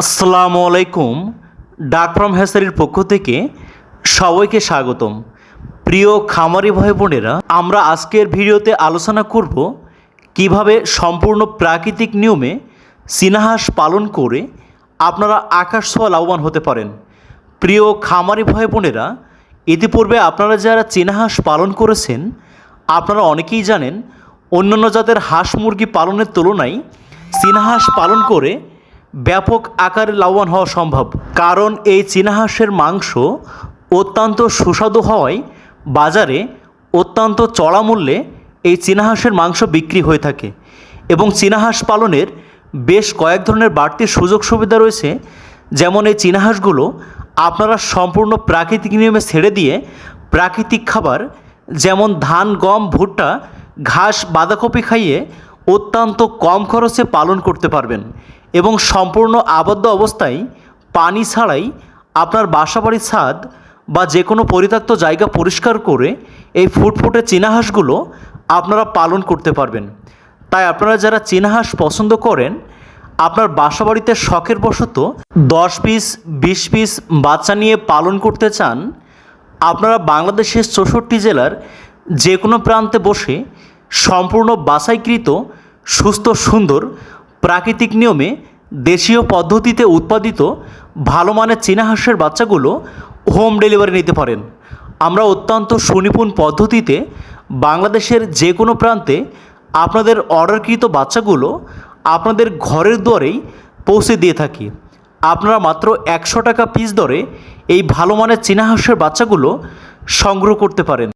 আসসালামু আলাইকুম, ডাক ফ্রম হ্যাসারির পক্ষ থেকে সবাইকে স্বাগতম। প্রিয় খামারি ভাই বোনেরা, আমরা আজকের ভিডিওতে আলোচনা করব কীভাবে সম্পূর্ণ প্রাকৃতিক নিয়মে চীনাহাঁস পালন করে আপনারা আকাশ ছোঁয়া লাভবান হতে পারেন। প্রিয় খামারি ভাই বোনেরা, ইতিপূর্বে আপনারা যারা চীনাহাঁস পালন করেছেন, আপনারা অনেকেই জানেন, অন্যান্য জাতের হাঁস মুরগি পালনের তুলনায় চীনাহাঁস পালন করে ব্যাপক আকারে লাভবান হওয়া সম্ভব। কারণ এই চীনাহাঁসের মাংস অত্যন্ত সুস্বাদু হওয়ায় বাজারে অত্যন্ত চড়া মূল্যে এই চীনাহাঁসের মাংস বিক্রি হয়ে থাকে এবং চীনাহাঁস পালনের বেশ কয়েক ধরনের বাড়তি সুযোগ সুবিধা রয়েছে। যেমন এই চীনাহাঁসগুলো আপনারা সম্পূর্ণ প্রাকৃতিক নিয়মে ছেড়ে দিয়ে প্রাকৃতিক খাবার যেমন ধান, গম, ভুট্টা, ঘাস, বাঁধাকপি খাইয়ে অত্যন্ত কম খরচে পালন করতে পারবেন। এবং সম্পূর্ণ আবদ্ধ অবস্থায় পানি ছাড়াই আপনার বাসাবাড়ির ছাদ বা যে কোনো পরিত্যক্ত জায়গা পরিষ্কার করে এই ফুটফুটে চীনাহাঁসগুলো আপনারা পালন করতে পারবেন। তাই আপনারা যারা চীনাহাঁস পছন্দ করেন, আপনার বাসাবাড়িতে শখের বশত দশ পিস, বিশ পিস বাচ্চা নিয়ে পালন করতে চান, আপনারা বাংলাদেশের চৌষট্টি জেলার যে কোনো প্রান্তে বসে সম্পূর্ণ বাছাইকৃত, সুস্থ, সুন্দর প্রাকৃতিক নিয়মে দেশীয় পদ্ধতিতে উৎপাদিত ভালো মানের চীনা হাঁসের বাচ্চাগুলো হোম ডেলিভারি নিতে পারেন। আমরা অত্যন্ত সুনিপুণ পদ্ধতিতে বাংলাদেশের যে কোনো প্রান্তে আপনাদের অর্ডারকৃত বাচ্চাগুলো আপনাদের ঘরের দুয়ারেই পৌঁছে দিয়ে থাকি। আপনারা মাত্র একশো টাকা পিস দরে এই ভালো মানের চীনা হাঁসের বাচ্চাগুলো সংগ্রহ করতে পারেন।